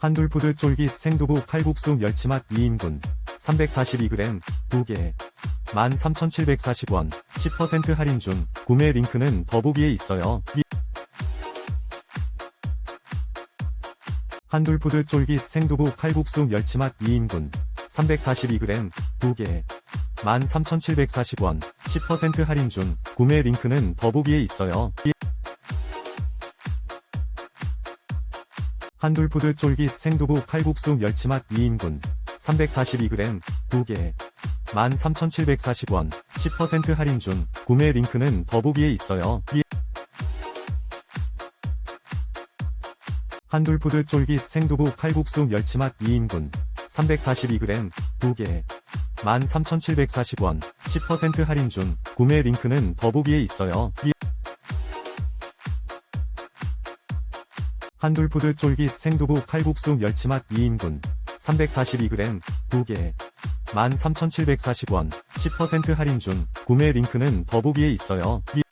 한둘푸드 쫄깃 생두부 칼국수 멸치맛 2인분. 342g 2개. 13,740원 10% 할인 중. 구매 링크는 더보기에 있어요. 이- 한둘푸드 쫄깃 생두부 칼국수 멸치맛 2인분. 342g 2개. 13,740원 10% 할인 중. 구매 링크는 더보기에 있어요. 한둘푸드 쫄깃 생두부 칼국수 멸치맛 2인분. 342g 2개. 13,740원 10% 할인 중 구매 링크는 더보기에 있어요. 이- 한둘푸드 쫄깃 생두부 칼국수 멸치맛 2인분. 342g 2개. 13,740원 10% 할인 중 구매 링크는 더보기에 있어요. 한둘푸드 쫄깃 생두부 칼국수 멸치맛 2인분 342g 2개 13,740원 10% 할인 중 구매 링크는 더보기에 있어요. 이-